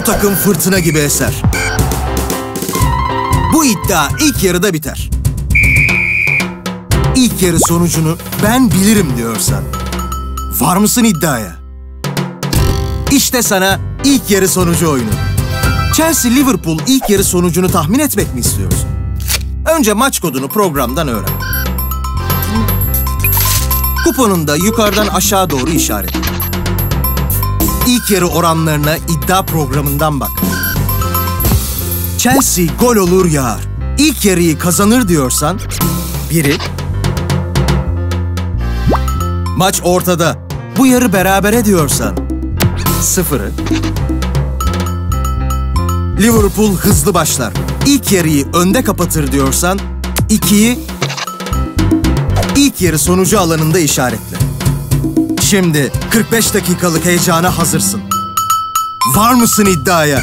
takım fırtına gibi eser. Bu iddia ilk yarıda biter. İlk yarı sonucunu ben bilirim diyorsan. Var mısın iddiaya? İşte sana ilk yarı sonucu oyunu. Chelsea Liverpool ilk yarı sonucunu tahmin etmek mi istiyorsun? Önce maç kodunu programdan öğren. Kuponunda yukarıdan aşağı doğru işaret. İlk yarı oranlarına iddia programından bak. Chelsea gol olur yağar. İlk yarıyı kazanır diyorsan biri. Maç ortada. Bu yarı berabere diyorsan sıfırı. Liverpool hızlı başlar. İlk yarıyı önde kapatır diyorsan ikiyi ilk yarı sonucu alanında işaretle. Şimdi 45 dakikalık heyecana hazırsın. Var mısın iddiaya?